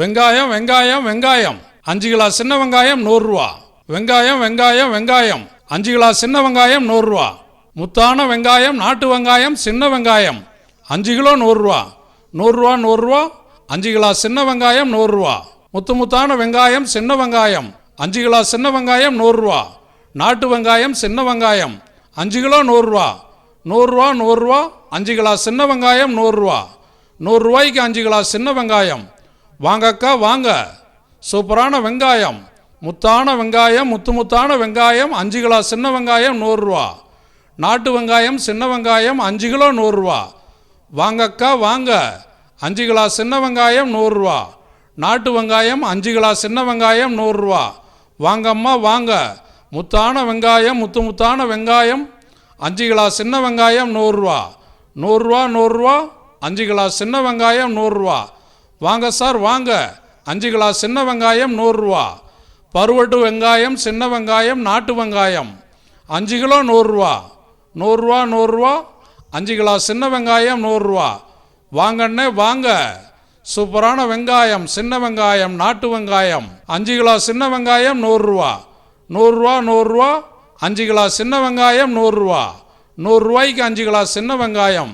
வெங்காயம் வெங்காயம் வெங்காயம். அஞ்சு கிலோ சின்ன வெங்காயம் நூறுரூவா வெங்காயம் வெங்காயம் வெங்காயம். அஞ்சு கிலோ சின்ன வெங்காயம் நூறுரூவா முத்தான வெங்காயம் நாட்டு வெங்காயம் சின்ன வெங்காயம். அஞ்சு கிலோ நூறுரூவா நூறுரூவா நூறுரூவா அஞ்சு கிலோ சின்ன வெங்காயம் நூறுரூவா முத்து முத்தான வெங்காயம் சின்ன வெங்காயம். அஞ்சு கிலோ சின்ன வெங்காயம் நூறுரூவா நாட்டு வெங்காயம் சின்ன வெங்காயம். அஞ்சு கிலோ நூறுரூவா நூறுரூவா நூறுரூவா அஞ்சு கிலோ சின்ன வெங்காயம் நூறுரூவா நூறுரூவாய்க்கு அஞ்சு கிலோ சின்ன வெங்காயம். வாங்கக்கா வாங்க. சூப்பரான வெங்காயம். முத்தான வெங்காயம் முத்து முத்தான வெங்காயம் அஞ்சு கிலோ சின்ன வெங்காயம் நூறுரூவா நாட்டு வெங்காயம் சின்ன வெங்காயம் அஞ்சு கிலோ நூறுரூவா வாங்கக்கா வாங்க. அஞ்சு கிலோ சின்ன வெங்காயம் நூறுரூவா நாட்டு வெங்காயம் அஞ்சு கிலோ சின்ன வெங்காயம் நூறுரூவா வாங்கம்மா வாங்க. முத்தான வெங்காயம் முத்து முத்தான வெங்காயம் அஞ்சு கிலோ சின்ன வெங்காயம் நூறுரூவா நூறுரூவா நூறுரூவா அஞ்சு கிலோ சின்ன வெங்காயம் நூறுரூவா வாங்க சார் வாங்க. அஞ்சு கிலோ சின்ன வெங்காயம் நூறுரூவா பருவட்டு வெங்காயம் சின்ன வெங்காயம் நாட்டு வெங்காயம். அஞ்சு கிலோ நூறுரூவா நூறுரூவா நூறுரூவா அஞ்சு கிலோ சின்ன வெங்காயம் நூறுரூவா வாங்கண்ணே வாங்க. சூப்பரான வெங்காயம் சின்ன வெங்காயம் நாட்டு வெங்காயம். அஞ்சு கிலோ சின்ன வெங்காயம் நூறுரூவா நூறுரூவா நூறுரூவா அஞ்சு கிலோ சின்ன வெங்காயம் நூறுரூவா நூறுரூவாய்க்கு அஞ்சு கிலோ சின்ன வெங்காயம்.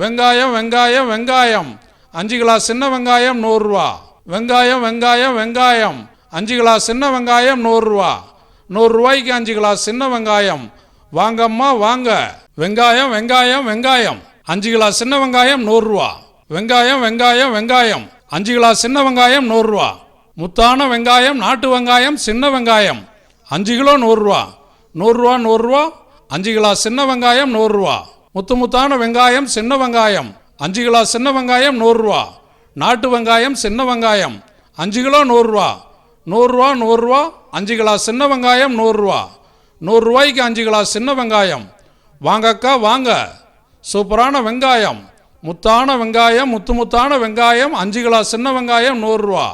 வெங்காயம் வெங்காயம் வெங்காயம். அஞ்சு கிலோ சின்ன வெங்காயம் நூறுரூவா வெங்காயம் வெங்காயம் வெங்காயம். அஞ்சு கிலோ சின்ன வெங்காயம் நூறுரூவா நூறுரூவாய்க்கு அஞ்சு கிலோ சின்ன வெங்காயம். வாங்கம்மா வாங்க. வெங்காயம் வெங்காயம் வெங்காயம். அஞ்சு கிலோ சின்ன வெங்காயம் நூறுரூவா வெங்காயம் வெங்காயம் வெங்காயம். அஞ்சு கிலோ சின்ன வெங்காயம் நூறுரூவா முத்தான வெங்காயம் நாட்டு வெங்காயம் சின்ன வெங்காயம். அஞ்சு கிலோ நூறுரூவா நூறுரூவா நூறுரூவா அஞ்சு கிலோ சின்ன வெங்காயம் நூறுரூவா முத்து முத்தான வெங்காயம் சின்ன வெங்காயம். அஞ்சு கிலோ சின்ன வெங்காயம் நூறுரூவா நாட்டு வெங்காயம் சின்ன வெங்காயம் அஞ்சு கிலோ நூறுரூவா நூறுரூவா நூறுரூவா அஞ்சு கிலோ சின்ன வெங்காயம் நூறுரூவா நூறுரூவாய்க்கு அஞ்சு கிலோ சின்ன வெங்காயம். வாங்கக்கா வாங்க. சூப்பரான வெங்காயம். முத்தான வெங்காயம் முத்து முத்தான வெங்காயம் அஞ்சு கிலோ சின்ன வெங்காயம் நூறுரூவா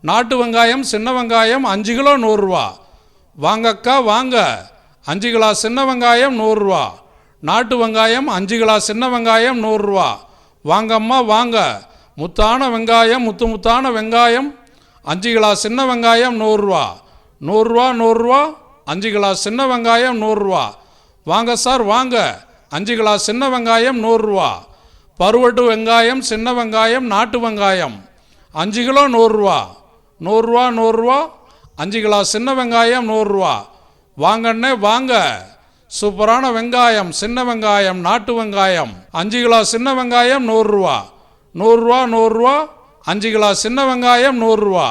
நாட்டு வெங்காயம் சின்ன வெங்காயம் அஞ்சு கிலோ நூறுரூவா வாங்கக்கா வாங்க. அஞ்சு கிலோ சின்ன வெங்காயம் நூறுரூவா நாட்டு வெங்காயம் அஞ்சு கிலோ சின்ன வெங்காயம் நூறுரூவா வாங்கம்மா வாங்க. முத்தான வெங்காயம் முத்து முத்தான வெங்காயம். அஞ்சு கிலோ சின்ன வெங்காயம் நூறுரூவா. நூறுரூவா நூறுரூவா. அஞ்சு கிலோ சின்ன வெங்காயம் நூறுரூவா. வாங்க சார் வாங்க. அஞ்சு கிலோ சின்ன வெங்காயம் நூறுரூவா. பருவட்டு வெங்காயம் சின்ன வெங்காயம் நாட்டு வெங்காயம். அஞ்சு கிலோ நூறுரூவா. நூறுரூவா நூறுரூவா. அஞ்சு கிலோ சின்ன வெங்காயம் நூறுரூவா. வாங்கண்ணே வாங்க. சூப்பரான வெங்காயம் சின்ன வெங்காயம் நாட்டு வெங்காயம். அஞ்சு கிலோ சின்ன வெங்காயம் நூறுரூவா நூறுரூவா நூறுரூவா அஞ்சு கிலோ சின்ன வெங்காயம் நூறுரூவா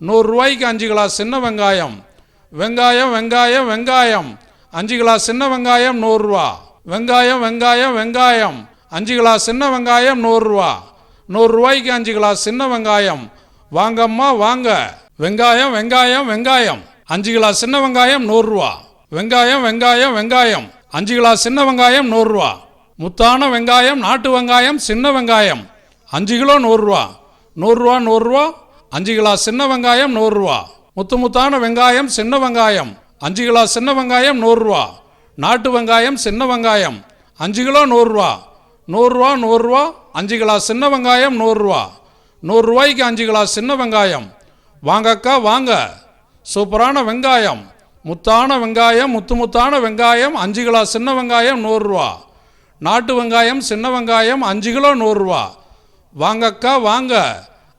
நூறுரூவாய்க்கு அஞ்சு கிலோ சின்ன வெங்காயம். வெங்காயம் வெங்காயம் வெங்காயம். அஞ்சு கிலோ சின்ன வெங்காயம் நூறுரூவா வெங்காயம் வெங்காயம் வெங்காயம். அஞ்சு கிலோ சின்ன வெங்காயம் நூறுரூவா நூறுரூவாய்க்கு அஞ்சு கிலோ சின்ன வெங்காயம். வாங்கம்மா வாங்க. வெங்காயம் வெங்காயம் வெங்காயம். அஞ்சு கிலோ சின்ன வெங்காயம் நூறுரூவா வெங்காயம் வெங்காயம் வெங்காயம். அஞ்சு கிலோ சின்ன வெங்காயம் நூறுரூவா. முத்தான வெங்காயம் நாட்டு வெங்காயம் சின்ன வெங்காயம். அஞ்சு கிலோ நூறுரூவா. நூறுரூவா நூறுரூவா. அஞ்சு கிலோ சின்ன வெங்காயம் நூறுரூவா. முத்து முத்தான வெங்காயம் சின்ன வெங்காயம். அஞ்சு கிலோ சின்ன வெங்காயம் நூறுரூவா. நாட்டு வெங்காயம் சின்ன வெங்காயம். அஞ்சு கிலோ நூறுரூவா. நூறுரூவா நூறுரூவா. அஞ்சு கிலோ சின்ன வெங்காயம் நூறுரூவா. நூறுரூவாய்க்கு அஞ்சு கிலோ சின்ன வெங்காயம். வாங்கக்கா வாங்க. சூப்பரான வெங்காயம். முத்தான வெங்காயம் முத்து முத்தான வெங்காயம் அஞ்சு கிலோ சின்ன வெங்காயம் நூறுரூவா நாட்டு வெங்காயம் சின்ன வெங்காயம் அஞ்சு கிலோ நூறுரூவா வாங்கக்கா வாங்க.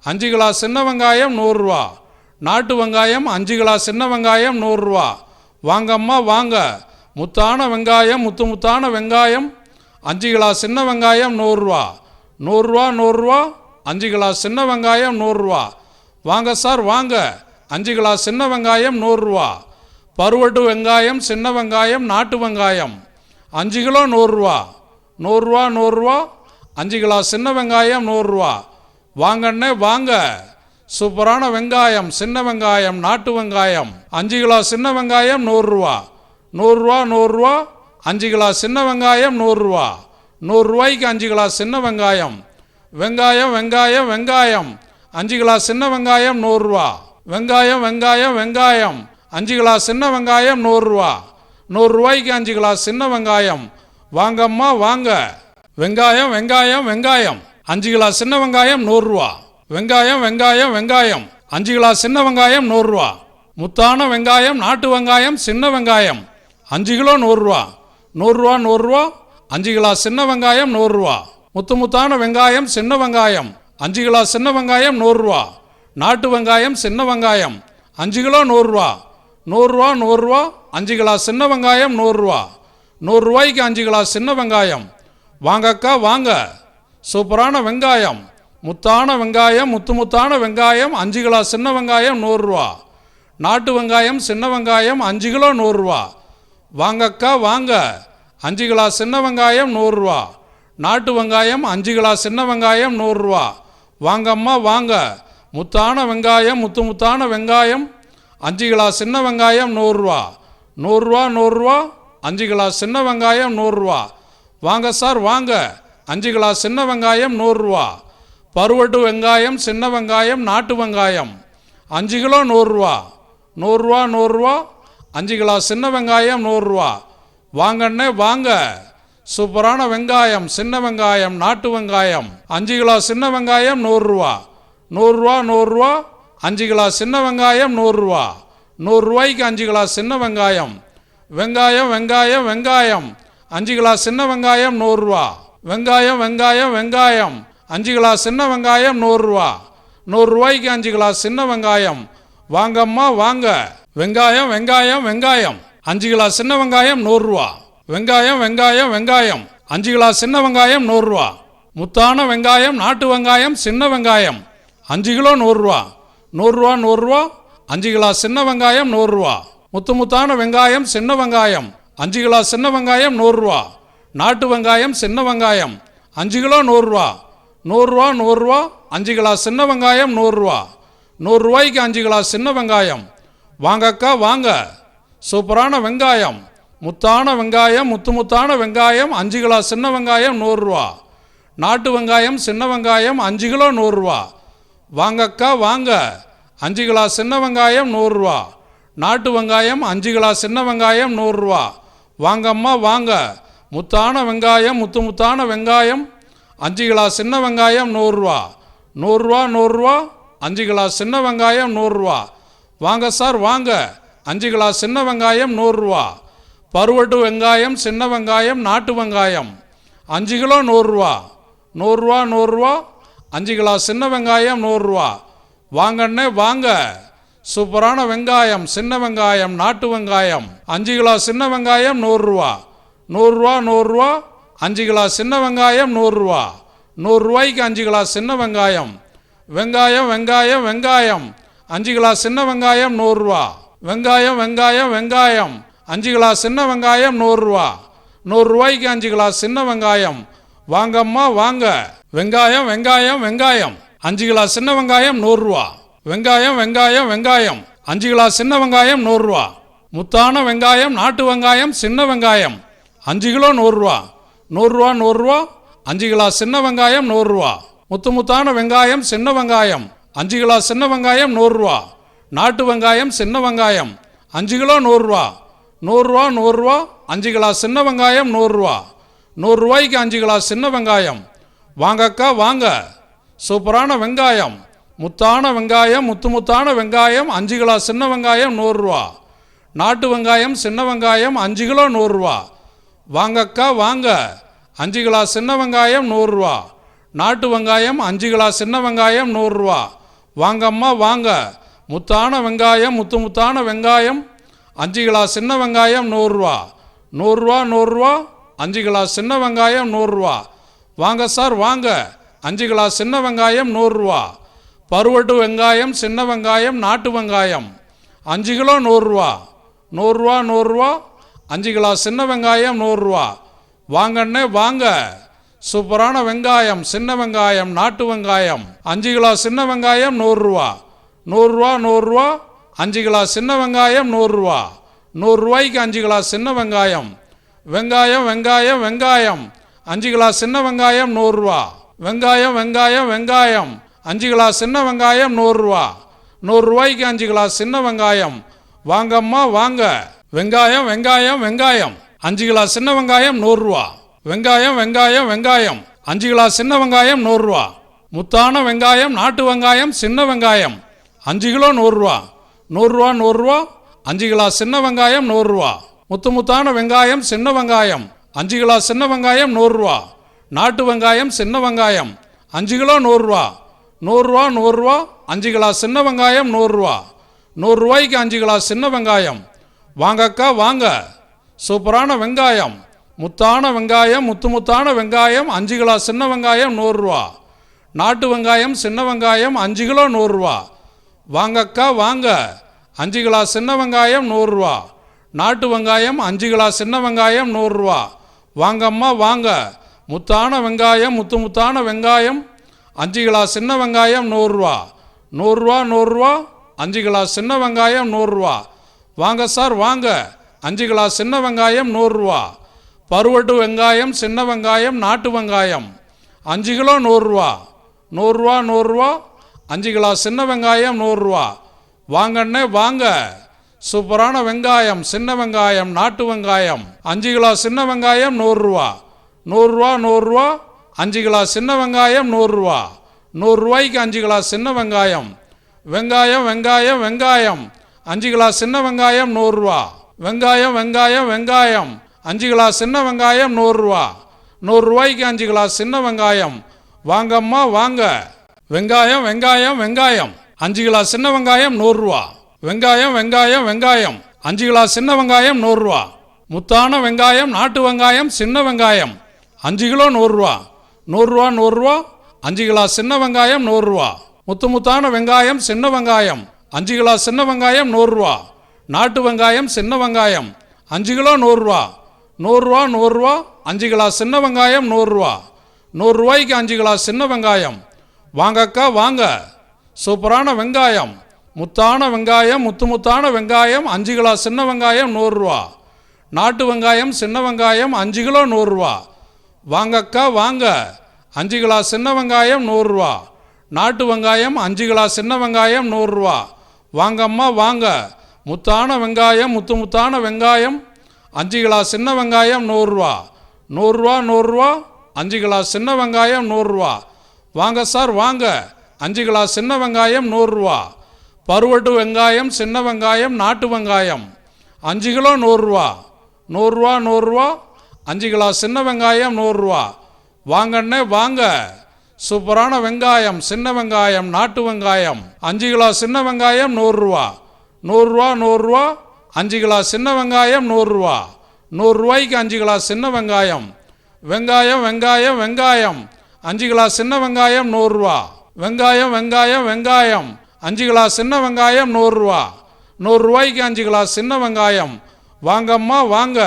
அஞ்சு கிலோ சின்ன வெங்காயம் நூறுரூவா நாட்டு வெங்காயம் அஞ்சு கிலோ சின்ன வெங்காயம் நூறுரூவா வாங்கம்மா வாங்க. முத்தான வெங்காயம் முத்து முத்தான வெங்காயம் அஞ்சு கிலோ சின்ன வெங்காயம் நூறுரூவா நூறுரூவா நூறுரூவா அஞ்சு கிலோ சின்ன வெங்காயம் நூறுரூவா வாங்க சார் வாங்க. அஞ்சு கிலோ சின்ன வெங்காயம் நூறுரூவா பருவட்டு வெங்காயம் சின்ன வெங்காயம் நாட்டு வெங்காயம். அஞ்சு கிலோ நூறுரூவா நூறுரூவா நூறுரூவா அஞ்சு கிலோ சின்ன வெங்காயம் நூறுரூவா வாங்கண்ணே வாங்க சூப்பரான வெங்காயம் சின்ன வெங்காயம் நாட்டு வெங்காயம். அஞ்சு கிலோ சின்ன வெங்காயம் நூறுரூவா நூறுரூவா நூறுரூவா அஞ்சு கிலோ சின்ன வெங்காயம் நூறுரூவா நூறுரூவாய்க்கு அஞ்சு கிலோ சின்ன வெங்காயம். வெங்காயம் வெங்காயம் வெங்காயம். அஞ்சு கிலோ சின்ன வெங்காயம் நூறுரூவா வெங்காயம் வெங்காயம் வெங்காயம். அஞ்சு கிலோ சின்ன வெங்காயம் நூறுரூவா நூறுரூவாய்க்கு அஞ்சு கிலோ சின்ன வெங்காயம். வாங்கம்மா வாங்க. வெங்காயம் வெங்காயம் வெங்காயம். அஞ்சு கிலோ சின்ன வெங்காயம் நூறுரூவா வெங்காயம் வெங்காயம் வெங்காயம். அஞ்சு கிலோ சின்ன வெங்காயம் நூறுரூவா முத்தான வெங்காயம் நாட்டு வெங்காயம் சின்ன வெங்காயம். அஞ்சு கிலோ நூறுரூவா நூறுரூவா நூறுரூவா அஞ்சு கிலோ சின்ன வெங்காயம் நூறுரூவா முத்து முத்தான வெங்காயம் சின்ன வெங்காயம். அஞ்சு கிலோ சின்ன வெங்காயம் நூறுரூவா நாட்டு வெங்காயம் சின்ன வெங்காயம். அஞ்சு கிலோ நூறுரூவா நூறுரூவா நூறுரூவா. அஞ்சு கிலோ சின்ன வெங்காயம் நூறுரூவா. நூறுரூவாய்க்கு அஞ்சு கிலோ சின்ன வெங்காயம். வாங்கக்கா வாங்க. சூப்பரான வெங்காயம். முத்தான வெங்காயம் முத்து முத்தான வெங்காயம் அஞ்சு கிலோ சின்ன வெங்காயம் நூறுரூவா. நாட்டு வெங்காயம் சின்ன வெங்காயம் அஞ்சு கிலோ நூறுரூவா. வாங்கக்கா வாங்க. அஞ்சு கிலோ சின்ன வெங்காயம் நூறுரூவா. நாட்டு வெங்காயம் அஞ்சு கிலோ சின்ன வெங்காயம் நூறுரூவா. வாங்கம்மா வாங்க. முத்தான வெங்காயம் முத்து முத்தான வெங்காயம் அஞ்சு கிலோ சின்ன வெங்காயம் நூறுரூவா நூறுரூவா நூறுரூவா அஞ்சு கிலோ சின்ன வெங்காயம் நூறுரூவா வாங்க சார் வாங்க. அஞ்சு கிலோ சின்ன வெங்காயம் நூறுரூவா பருவட்டு வெங்காயம் சின்ன வெங்காயம் நாட்டு வெங்காயம். அஞ்சு கிலோ நூறுரூவா நூறுரூவா நூறுரூவா அஞ்சு கிலோ சின்ன வெங்காயம் நூறுரூவா வாங்கண்ணே வாங்க. சூப்பரான வெங்காயம் சின்ன வெங்காயம் நாட்டு வெங்காயம். அஞ்சு கிலோ சின்ன வெங்காயம் நூறுரூவா நூறுரூவா நூறுரூவா அஞ்சு கிலோ சின்ன வெங்காயம் நூறுரூவா நூறுரூவாய்க்கு அஞ்சு கிலோ சின்ன வெங்காயம். வெங்காயம் வெங்காயம் வெங்காயம். அஞ்சு கிலோ சின்ன வெங்காயம் நூறுரூவா வெங்காயம் வெங்காயம் வெங்காயம். அஞ்சு கிலோ சின்ன வெங்காயம் நூறுரூவா நூறுரூவாய்க்கு அஞ்சு கிலோ சின்ன வெங்காயம். வாங்கம்மா வாங்க. வெங்காயம் வெங்காயம் வெங்காயம். அஞ்சு கிலோ சின்ன வெங்காயம் நூறுரூவா வெங்காயம் வெங்காயம் வெங்காயம். அஞ்சு கிலோ சின்ன வெங்காயம் நூறுரூவா முத்தான வெங்காயம் நாட்டு வெங்காயம் சின்ன வெங்காயம். அஞ்சு கிலோ நூறுரூவா நூறுரூவா நூறுரூவா. அஞ்சு கிலோ சின்ன வெங்காயம் நூறுரூவா. முத்து முத்தான வெங்காயம் சின்ன வெங்காயம். அஞ்சு கிலோ சின்ன வெங்காயம் நூறுரூவா. நாட்டு வெங்காயம் சின்ன வெங்காயம். அஞ்சு கிலோ நூறுரூவா. நூறுரூவா நூறுரூவா. அஞ்சு கிலோ சின்ன வெங்காயம் நூறுரூவா. நூறுரூவாய்க்கு அஞ்சு கிலோ சின்ன வெங்காயம். வாங்கக்கா வாங்க. சூப்பரான வெங்காயம். முத்தான வெங்காயம் முத்து முத்தான வெங்காயம் அஞ்சு கிலோ சின்ன வெங்காயம் நூறுரூவா. நாட்டு வெங்காயம் சின்ன வெங்காயம் அஞ்சு கிலோ நூறுரூவா. வாங்கக்கா வாங்க. அஞ்சு கிலோ சின்ன வெங்காயம் நூறுரூவா. நாட்டு வெங்காயம் அஞ்சு கிலோ சின்ன வெங்காயம் நூறுரூவா. வாங்கம்மா வாங்க. முத்தான வெங்காயம் முத்து முத்தான வெங்காயம் அஞ்சு கிலோ சின்ன வெங்காயம் நூறுரூவா. நூறுரூவா நூறுரூவா. அஞ்சு கிலோ சின்ன வெங்காயம் நூறுரூவா. வாங்க சார் வாங்க. அஞ்சு கிலோ சின்ன வெங்காயம் நூறுரூவா. பருவட்டு வெங்காயம் சின்ன வெங்காயம் நாட்டு வெங்காயம். அஞ்சு கிலோ நூறுரூவா. நூறுரூவா நூறுரூவா. அஞ்சு கிலோ சின்ன வெங்காயம் நூறுரூவா வாங்கண்ணே வாங்க. சூப்பரான வெங்காயம் சின்ன வெங்காயம் நாட்டு வெங்காயம். அஞ்சு கிலோ சின்ன வெங்காயம் நூறுரூவா நூறுரூவா நூறுரூவா அஞ்சு கிலோ சின்ன வெங்காயம் நூறுரூவா நூறுரூவாய்க்கு அஞ்சு கிலோ சின்ன வெங்காயம். வெங்காயம் வெங்காயம் வெங்காயம். அஞ்சு கிலோ சின்ன வெங்காயம் நூறுரூவா வெங்காயம் வெங்காயம் வெங்காயம். அஞ்சு கிலோ சின்ன வெங்காயம் நூறுரூவா நூறுரூவாய்க்கு அஞ்சு கிலோ சின்ன வெங்காயம். வாங்கம்மா வாங்க. வெங்காயம் வெங்காயம் வெங்காயம். அஞ்சு கிலோ சின்ன வெங்காயம் நூறுரூவா. வெங்காயம் வெங்காயம் வெங்காயம். அஞ்சு கிலோ சின்ன வெங்காயம் நூறுரூவா. முத்தான வெங்காயம் நாட்டு வெங்காயம் சின்ன வெங்காயம். அஞ்சு கிலோ நூறுரூவா. நூறுரூவா நூறுரூவா. அஞ்சு கிலோ சின்ன வெங்காயம் நூறுரூவா. முத்து முத்தான வெங்காயம் சின்ன வெங்காயம். அஞ்சு கிலோ சின்ன வெங்காயம் நூறுரூவா. நாட்டு வெங்காயம் சின்ன வெங்காயம். அஞ்சு கிலோ நூறுரூவா. நூறுரூவா நூறுரூவா. அஞ்சு கிலோ சின்ன வெங்காயம் நூறுரூவா. நூறுரூவாய்க்கு அஞ்சு கிலோ சின்ன வெங்காயம். வாங்கக்கா வாங்க. சூப்பரான வெங்காயம். முத்தான வெங்காயம் முத்து முத்தான வெங்காயம் அஞ்சு கிலோ சின்ன வெங்காயம் நூறுரூவா நாட்டு வெங்காயம் சின்ன வெங்காயம் அஞ்சு கிலோ நூறுரூவா வாங்கக்கா வாங்க. அஞ்சு கிலோ சின்ன வெங்காயம் நூறுரூவா நாட்டு வெங்காயம் அஞ்சு கிலோ சின்ன வெங்காயம் நூறுரூவா வாங்கம்மா வாங்க. முத்தான வெங்காயம் முத்து முத்தான வெங்காயம் அஞ்சு கிலோ சின்ன வெங்காயம் நூறுரூவா நூறுரூவா நூறுரூவா அஞ்சு கிலோ சின்ன வெங்காயம் நூறுரூவா. வாங்க சார் வாங்க. அஞ்சு கிலோ சின்ன வெங்காயம் நூறுரூவா. பருவட்டு வெங்காயம் சின்ன வெங்காயம் நாட்டு வெங்காயம். அஞ்சு கிலோ நூறுரூவா. நூறுரூவா நூறுரூவா. அஞ்சு கிலோ சின்ன வெங்காயம் நூறுரூவா. வாங்கண்ணே வாங்க. சூப்பரான வெங்காயம் சின்ன வெங்காயம் நாட்டு வெங்காயம். அஞ்சு கிலோ சின்ன வெங்காயம் நூறுரூவா. நூறுரூவா நூறுரூவா. அஞ்சு கிலோ சின்ன வெங்காயம் நூறுரூவா. நூறுரூவாய்க்கு அஞ்சு கிலோ சின்ன வெங்காயம். வெங்காயம் வெங்காயம் வெங்காயம். அஞ்சு கிலோ சின்ன வெங்காயம் நூறுரூவா வெங்காயம் வெங்காயம் வெங்காயம். அஞ்சு கிலோ சின்ன வெங்காயம் நூறுரூவா நூறுரூவாய்க்கு அஞ்சு கிலோ சின்ன வெங்காயம். வாங்கம்மா வாங்க. வெங்காயம் வெங்காயம் வெங்காயம். அஞ்சு கிலோ சின்ன வெங்காயம் நூறுரூவா வெங்காயம் வெங்காயம் வெங்காயம். அஞ்சு கிலோ சின்ன வெங்காயம் நூறுரூவா முத்தான வெங்காயம் நாட்டு வெங்காயம் சின்ன வெங்காயம். அஞ்சு கிலோ நூறுரூவா நூறுரூவா நூறுரூவா அஞ்சு கிலோ சின்ன வெங்காயம் நூறுரூவா முத்து முத்தான வெங்காயம் சின்ன வெங்காயம். அஞ்சு கிலோ சின்ன வெங்காயம் நூறுரூவா நாட்டு வெங்காயம் சின்ன வெங்காயம். அஞ்சு கிலோ நூறுரூவா நூறுரூவா நூறுரூவா அஞ்சு கிலோ சின்ன வெங்காயம் நூறுரூவா நூறுரூவாய்க்கு அஞ்சு கிலோ சின்ன வெங்காயம். வாங்கக்கா வாங்க. சூப்பரான வெங்காயம். முத்தான வெங்காயம் முத்து முத்தான வெங்காயம் அஞ்சு கிலோ சின்ன வெங்காயம் நூறுரூவா நாட்டு வெங்காயம் சின்ன வெங்காயம் அஞ்சு கிலோ நூறுரூவா வாங்கக்கா வாங்க. அஞ்சு கிலோ சின்ன வெங்காயம் நூறுரூவா நாட்டு வெங்காயம் அஞ்சு கிலோ சின்ன வெங்காயம் நூறுரூவா வாங்கம்மா வாங்க. முத்தான வெங்காயம் முத்து முத்தான வெங்காயம் அஞ்சு கிலோ சின்ன வெங்காயம் நூறுரூவா நூறுரூவா நூறுரூவா அஞ்சு கிலோ சின்ன வெங்காயம் நூறுரூவா வாங்க சார் வாங்க. அஞ்சு கிலோ சின்ன வெங்காயம் நூறுரூவா பருவட்டு வெங்காயம் சின்ன வெங்காயம் நாட்டு வெங்காயம். அஞ்சு கிலோ நூறுரூவா நூறுரூவா நூறுரூவா அஞ்சு கிலோ சின்ன வெங்காயம் நூறுரூவா வாங்கண்ணே வாங்க. சூப்பரான வெங்காயம் சின்ன வெங்காயம் நாட்டு வெங்காயம். அஞ்சு கிலோ சின்ன வெங்காயம் நூறுரூவா நூறுரூவா நூறுரூவா அஞ்சு கிலோ சின்ன வெங்காயம் நூறுரூவா நூறுரூவாய்க்கு அஞ்சு கிலோ சின்ன வெங்காயம். வெங்காயம் வெங்காயம் வெங்காயம். அஞ்சு கிலோ சின்ன வெங்காயம் நூறுரூவா வெங்காயம் வெங்காயம் வெங்காயம். அஞ்சு கிலோ சின்ன வெங்காயம் நூறுரூவா நூறுரூவாய்க்கு அஞ்சு கிலோ சின்ன வெங்காயம். வாங்கம்மா வாங்க. வெங்காயம் வெங்காயம் வெங்காயம். அஞ்சு கிலோ சின்ன வெங்காயம் நூறுரூவா வெங்காயம் வெங்காயம் வெங்காயம். அஞ்சு கிலோ சின்ன வெங்காயம் நூறுரூவா. முத்தான வெங்காயம் நாட்டு வெங்காயம் சின்ன வெங்காயம். அஞ்சு கிலோ நூறுரூவா. நூறுரூவா நூறுரூவா. அஞ்சு கிலோ சின்ன வெங்காயம் நூறுரூவா. முத்து முத்தான வெங்காயம் சின்ன வெங்காயம். அஞ்சு கிலோ சின்ன வெங்காயம் நூறுரூவா. நாட்டு வெங்காயம் சின்ன வெங்காயம். அஞ்சு கிலோ நூறுரூவா. நூறுரூவா நூறுரூவா. அஞ்சு கிலோ சின்ன வெங்காயம் நூறுரூவா. நூறுரூவாய்க்கு அஞ்சு கிலோ சின்ன வெங்காயம். வாங்கக்கா வாங்க. சூப்பரான வெங்காயம். முத்தான வெங்காயம் முத்து முத்தான வெங்காயம் அஞ்சு கிலோ சின்ன வெங்காயம் நூறுரூவா நாட்டு வெங்காயம் சின்ன வெங்காயம் அஞ்சு கிலோ நூறுரூவா வாங்கக்கா வாங்க. அஞ்சு கிலோ சின்ன வெங்காயம் நூறுரூவா நாட்டு வெங்காயம் அஞ்சு கிலோ சின்ன வெங்காயம் நூறுரூவா வாங்கம்மா வாங்க. முத்தான வெங்காயம் முத்து முத்தான வெங்காயம் அஞ்சு கிலோ சின்ன வெங்காயம் நூறுரூவா நூறுரூவா நூறுரூவா அஞ்சு கிலோ சின்ன வெங்காயம் நூறுரூவா வாங்க சார் வாங்க. அஞ்சு கிலோ சின்ன வெங்காயம் நூறுரூவா பருவட்டு வெங்காயம் சின்ன வெங்காயம் நாட்டு வெங்காயம். அஞ்சு கிலோ நூறுரூவா நூறுரூவா நூறுரூவா அஞ்சு கிலோ சின்ன வெங்காயம் நூறுரூவா வாங்கண்ணே வாங்க சூப்பரான வெங்காயம் சின்ன வெங்காயம் நாட்டு வெங்காயம். அஞ்சு கிலோ சின்ன வெங்காயம் நூறுரூவா நூறுரூவா நூறுரூவா அஞ்சு கிலோ சின்ன வெங்காயம் நூறுரூவா நூறுரூவாய்க்கு அஞ்சு கிலோ சின்ன வெங்காயம். வெங்காயம் வெங்காயம் வெங்காயம். அஞ்சு கிலோ சின்ன வெங்காயம் நூறுரூவா வெங்காயம் வெங்காயம் வெங்காயம். அஞ்சு கிலோ சின்ன வெங்காயம் நூறுரூவா நூறுரூவாய்க்கு அஞ்சு கிலோ சின்ன வெங்காயம். வாங்கம்மா வாங்க.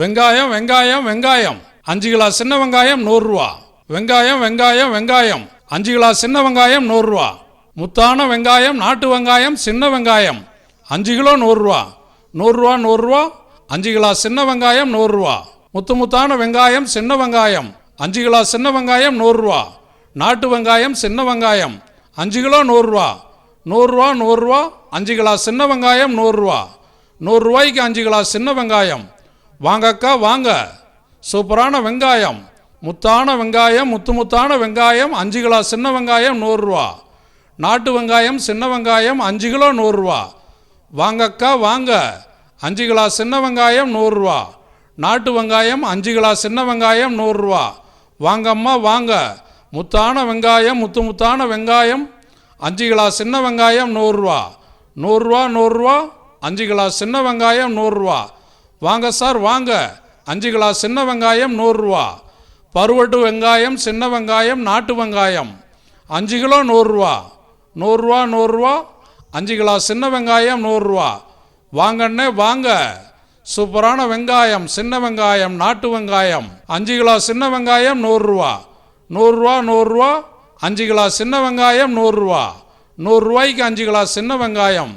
வெங்காயம் வெங்காயம் வெங்காயம். அஞ்சு கிலோ சின்ன வெங்காயம் நூறுரூவா வெங்காயம் வெங்காயம் வெங்காயம். அஞ்சு கிலோ சின்ன வெங்காயம் நூறுரூவா முத்தான வெங்காயம் நாட்டு வெங்காயம் சின்ன வெங்காயம். அஞ்சு கிலோ நூறுரூவா நூறுரூவா நூறுரூவா அஞ்சு கிலோ சின்ன வெங்காயம் நூறுரூவா முத்து முத்தான வெங்காயம் சின்ன வெங்காயம். அஞ்சு கிலோ சின்ன வெங்காயம் நூறுரூவா நாட்டு வெங்காயம் சின்ன வெங்காயம். அஞ்சு கிலோ நூறுரூவா நூறுரூவா நூறுரூவா அஞ்சு கிலோ சின்ன வெங்காயம் நூறுரூவா நூறுரூவாய்க்கு அஞ்சு கிலோ சின்ன வெங்காயம். வாங்கக்கா வாங்க. சூப்பரான வெங்காயம். முத்தான வெங்காயம் முத்து முத்தான வெங்காயம் அஞ்சு கிலோ சின்ன வெங்காயம் நூறுரூவா நாட்டு வெங்காயம் சின்ன வெங்காயம் அஞ்சு கிலோ நூறுரூவா வாங்கக்கா வாங்க. அஞ்சு கிலோ சின்ன வெங்காயம் நூறுரூவா நாட்டு வெங்காயம் அஞ்சு கிலோ சின்ன வெங்காயம் நூறுரூவா வாங்கம்மா வாங்க. முத்தான வெங்காயம் முத்து முத்தான வெங்காயம் அஞ்சு கிலோ சின்ன வெங்காயம் நூறுரூவா நூறுரூவா நூறுரூவா அஞ்சு கிலோ சின்ன வெங்காயம் நூறுரூவா வாங்க சார் வாங்க. அஞ்சு கிலோ சின்ன வெங்காயம் நூறுரூவா பருவட்டு வெங்காயம் சின்ன வெங்காயம் நாட்டு வெங்காயம். அஞ்சு கிலோ நூறுரூவா நூறுரூவா நூறுரூவா அஞ்சு கிலோ சின்ன வெங்காயம் நூறுரூவா வாங்கண்ணே வாங்க. சூப்பரான வெங்காயம் சின்ன வெங்காயம் நாட்டு வெங்காயம். அஞ்சு கிலோ சின்ன வெங்காயம் நூறுரூவா நூறுரூவா நூறுரூவா அஞ்சு கிலோ சின்ன வெங்காயம் நூறுரூவா நூறுரூவாய்க்கு அஞ்சு கிலோ சின்ன வெங்காயம்.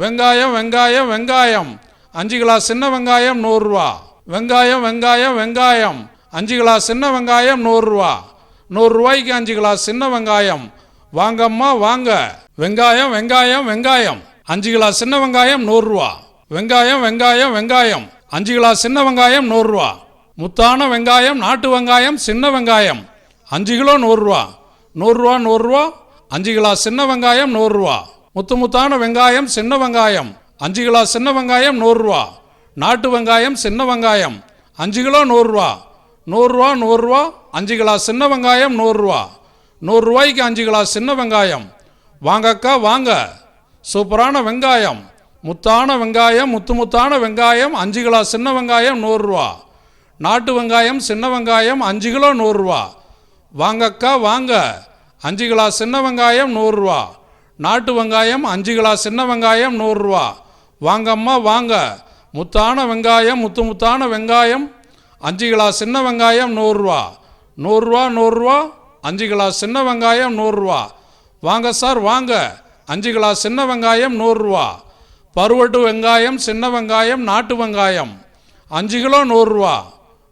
வெங்காயம் வெங்காயம் வெங்காயம். அஞ்சு கிலோ சின்ன வெங்காயம் நூறுரூவா வெங்காயம் வெங்காயம் வெங்காயம். அஞ்சு கிலோ சின்ன வெங்காயம் நூறுரூவா நூறுரூவாய்க்கு அஞ்சு கிலோ சின்ன வெங்காயம். வாங்கம்மா வாங்க. வெங்காயம் வெங்காயம் வெங்காயம். அஞ்சு கிலோ சின்ன வெங்காயம் நூறுரூவா வெங்காயம் வெங்காயம் வெங்காயம். அஞ்சு கிலோ சின்ன வெங்காயம் நூறுரூவா முத்தான வெங்காயம் நாட்டு வெங்காயம் சின்ன வெங்காயம். அஞ்சு கிலோ நூறுரூவா நூறுரூவா நூறுரூவா. அஞ்சு கிலோ சின்ன வெங்காயம் நூறுரூவா. முத்து முத்தான வெங்காயம் சின்ன வெங்காயம். அஞ்சு கிலோ சின்ன வெங்காயம் நூறுரூவா. நாட்டு வெங்காயம் சின்ன வெங்காயம். அஞ்சு கிலோ நூறுரூவா. நூறுரூவா நூறுரூவா. அஞ்சு கிலோ சின்ன வெங்காயம் நூறுரூவா. நூறுரூவாய்க்கு அஞ்சு கிலோ சின்ன வெங்காயம். வாங்கக்கா வாங்க. சூப்பரான வெங்காயம். முத்தான வெங்காயம் முத்து முத்தான வெங்காயம் அஞ்சு கிலோ சின்ன வெங்காயம் நூறுரூவா. நாட்டு வெங்காயம் சின்ன வெங்காயம் அஞ்சு கிலோ நூறுரூவா. வாங்கக்கா வாங்க. அஞ்சு கிலோ சின்ன வெங்காயம் நூறுரூவா. நாட்டு வெங்காயம் அஞ்சு கிலோ சின்ன வெங்காயம் நூறுரூவா. வாங்கம்மா வாங்க. முத்தான வெங்காயம் முத்து முத்தான வெங்காயம் அஞ்சு கிலோ சின்ன வெங்காயம் நூறுரூவா. நூறுரூவா நூறுரூவா. அஞ்சு கிலோ சின்ன வெங்காயம் நூறுரூவா. வாங்க சார் வாங்க. அஞ்சு கிலோ சின்ன வெங்காயம் நூறுரூவா. பருவட்டு வெங்காயம் சின்ன வெங்காயம் நாட்டு வெங்காயம். அஞ்சு கிலோ நூறுரூவா.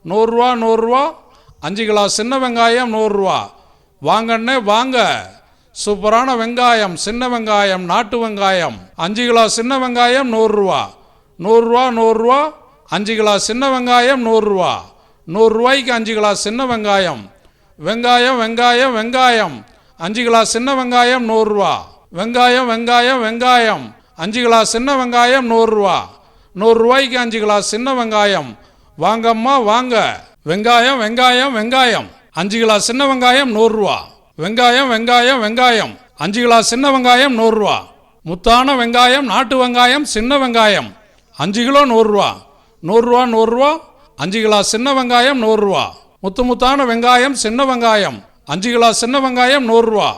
நூறுரூவா நூறுரூவா. அஞ்சு கிலோ சின்ன வெங்காயம் நூறுரூவா. வாங்கண்ணே வாங்க. சூப்பரான வெங்காயம் சின்ன வெங்காயம் நாட்டு வெங்காயம். அஞ்சு கிலோ சின்ன வெங்காயம் நூறுரூவா. நூறுரூவா நூறுரூவா. அஞ்சு கிலோ சின்ன வெங்காயம் நூறுரூவா. நூறுரூவாய்க்கு அஞ்சு கிலோ சின்ன வெங்காயம். வெங்காயம் வெங்காயம் வெங்காயம். அஞ்சு கிலோ சின்ன வெங்காயம் நூறுரூவா. வெங்காயம் வெங்காயம் வெங்காயம். அஞ்சு கிலோ சின்ன வெங்காயம் நூறுரூவா. நூறுரூவாய்க்கு அஞ்சு கிலோ சின்ன வெங்காயம். வாங்கம்மா வாங்க. வெங்காயம் வெங்காயம் வெங்காயம். அஞ்சு கிலோ சின்ன வெங்காயம் நூறுரூவா வெங்காயம் வெங்காயம் வெங்காயம். அஞ்சு கிலோ சின்ன வெங்காயம் நூறுரூவா முத்தான வெங்காயம் நாட்டு வெங்காயம் சின்ன வெங்காயம். அஞ்சு கிலோ நூறுரூவா நூறுரூவா நூறுரூவா அஞ்சு கிலோ சின்ன வெங்காயம் நூறுரூவா முத்து முத்தான வெங்காயம் சின்ன வெங்காயம். அஞ்சு கிலோ சின்ன வெங்காயம் நூறுரூவா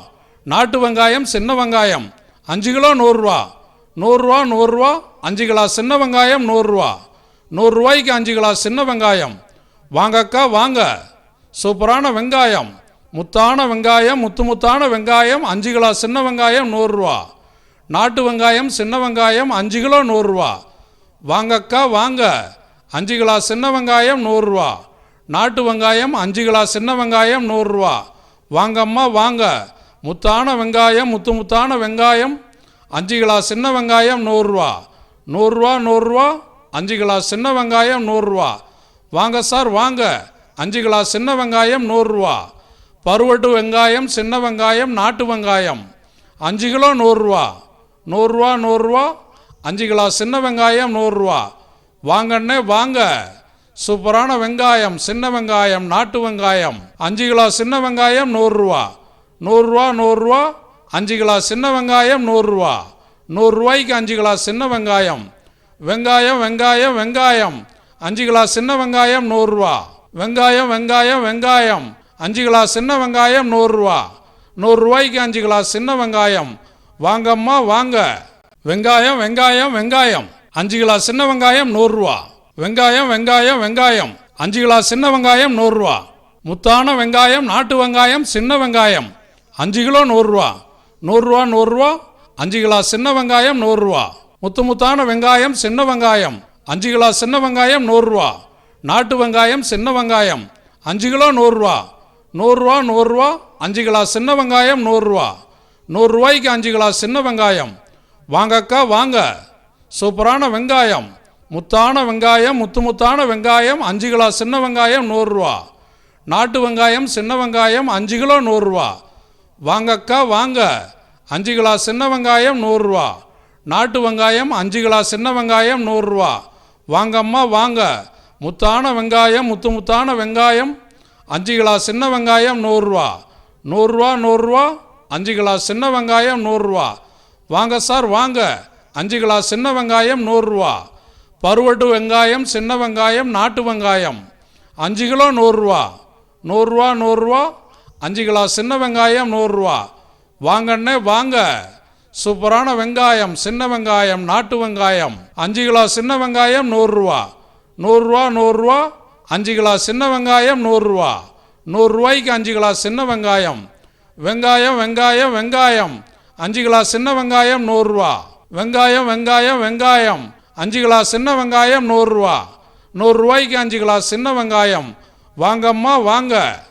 நாட்டு வெங்காயம் சின்ன வெங்காயம். அஞ்சு கிலோ நூறுரூவா நூறுரூவா நூறுரூவா அஞ்சு கிலோ சின்ன வெங்காயம் நூறுரூவா நூறுரூவாய்க்கு அஞ்சு கிலோ சின்ன வெங்காயம். வாங்கக்கா வாங்க. சூப்பரான வெங்காயம். முத்தான வெங்காயம் முத்து முத்தான வெங்காயம் அஞ்சு கிலோ சின்ன வெங்காயம் நூறுரூவா நாட்டு வெங்காயம் சின்ன வெங்காயம் அஞ்சு கிலோ நூறுரூவா வாங்கக்கா வாங்க. அஞ்சு கிலோ சின்ன வெங்காயம் நூறுரூவா நாட்டு வெங்காயம் அஞ்சு கிலோ சின்ன வெங்காயம் நூறுரூவா வாங்கம்மா வாங்க. முத்தான வெங்காயம் முத்து முத்தான வெங்காயம் அஞ்சு கிலோ சின்ன வெங்காயம் நூறுரூவா நூறுரூவா நூறுரூவா அஞ்சு கிலோ சின்ன வெங்காயம் நூறுரூவா வாங்க சார் வாங்க. அஞ்சு கிலோ சின்ன வெங்காயம் நூறுரூவா பருவட்டு வெங்காயம் சின்ன வெங்காயம் நாட்டு வெங்காயம். அஞ்சு கிலோ நூறுரூவா நூறுரூவா நூறுரூவா அஞ்சு கிலோ சின்ன வெங்காயம் நூறுரூவா வாங்கண்ணே வாங்க. சூப்பரான வெங்காயம் சின்ன வெங்காயம் நாட்டு வெங்காயம். அஞ்சு கிலோ சின்ன வெங்காயம் நூறுரூவா நூறுரூவா நூறுரூவா அஞ்சு கிலோ சின்ன வெங்காயம் நூறுரூவா நூறுரூவாய்க்கு அஞ்சு கிலோ சின்ன வெங்காயம். வெங்காயம் வெங்காயம் வெங்காயம். அஞ்சு கிலோ சின்ன வெங்காயம் நூறுரூவா வெங்காயம் வெங்காயம் வெங்காயம். அஞ்சு கிலோ சின்ன வெங்காயம் நூறுரூவா நூறுரூவாய்க்கு அஞ்சு கிலோ சின்ன வெங்காயம். வாங்கம்மா வாங்க. வெங்காயம் வெங்காயம் வெங்காயம். அஞ்சு கிலோ சின்ன வெங்காயம் நூறுரூவா வெங்காயம் வெங்காயம் வெங்காயம். அஞ்சு கிலோ சின்ன வெங்காயம் நூறுரூவா முத்தான வெங்காயம் நாட்டு வெங்காயம் சின்ன வெங்காயம். அஞ்சு கிலோ நூறுரூவா நூறுரூவா நூறுரூவா அஞ்சு கிலோ சின்ன வெங்காயம் நூறுரூவா முத்து முத்தான வெங்காயம் சின்ன வெங்காயம். அஞ்சு கிலோ சின்ன வெங்காயம் நூறுரூவா நாட்டு வெங்காயம் சின்ன வெங்காயம் அஞ்சு கிலோ நூறுரூவா நூறுரூவா நூறுரூவா அஞ்சு கிலோ சின்ன வெங்காயம் நூறுரூவா நூறுரூவாய்க்கு அஞ்சு கிலோ சின்ன வெங்காயம். வாங்கக்கா வாங்க. சூப்பரான வெங்காயம். முத்தான வெங்காயம் முத்து முத்தான வெங்காயம் அஞ்சு கிலோ சின்ன வெங்காயம் நூறுரூவா நாட்டு வெங்காயம் சின்ன வெங்காயம் அஞ்சு கிலோ நூறுரூவா வாங்கக்கா வாங்க. அஞ்சு கிலோ சின்ன வெங்காயம் நூறுரூவா நாட்டு வெங்காயம் அஞ்சு கிலோ சின்ன வெங்காயம் நூறுரூவா வாங்கம்மா வாங்க. முத்தான வெங்காயம் முத்து முத்தான வெங்காயம். அஞ்சு கிலோ சின்ன வெங்காயம் நூறுரூவா. நூறுரூவா நூறுரூவா. அஞ்சு கிலோ சின்ன வெங்காயம் நூறுரூவா. வாங்க சார் வாங்க. அஞ்சு கிலோ சின்ன வெங்காயம் நூறுரூவா. பருவட்டு வெங்காயம் சின்ன வெங்காயம் நாட்டு வெங்காயம். அஞ்சு கிலோ நூறுரூவா. நூறுரூவா நூறுரூவா. அஞ்சு கிலோ சின்ன வெங்காயம் நூறுரூவா. வாங்கண்ணே வாங்க. சூப்பரான வெங்காயம் சின்ன வெங்காயம் நாட்டு வெங்காயம். அஞ்சு கிலோ சின்ன வெங்காயம் நூறுரூவா நூறுரூவா நூறுரூவா அஞ்சு கிலோ சின்ன வெங்காயம் நூறுரூவா நூறுரூவாய்க்கு அஞ்சு கிலோ சின்ன வெங்காயம். வெங்காயம் வெங்காயம் வெங்காயம். அஞ்சு கிலோ சின்ன வெங்காயம் நூறுரூவா வெங்காயம் வெங்காயம் வெங்காயம். அஞ்சு கிலோ சின்ன வெங்காயம் நூறுரூவா நூறுரூவாய்க்கு அஞ்சு கிலோ சின்ன வெங்காயம். வாங்கம்மா வாங்க.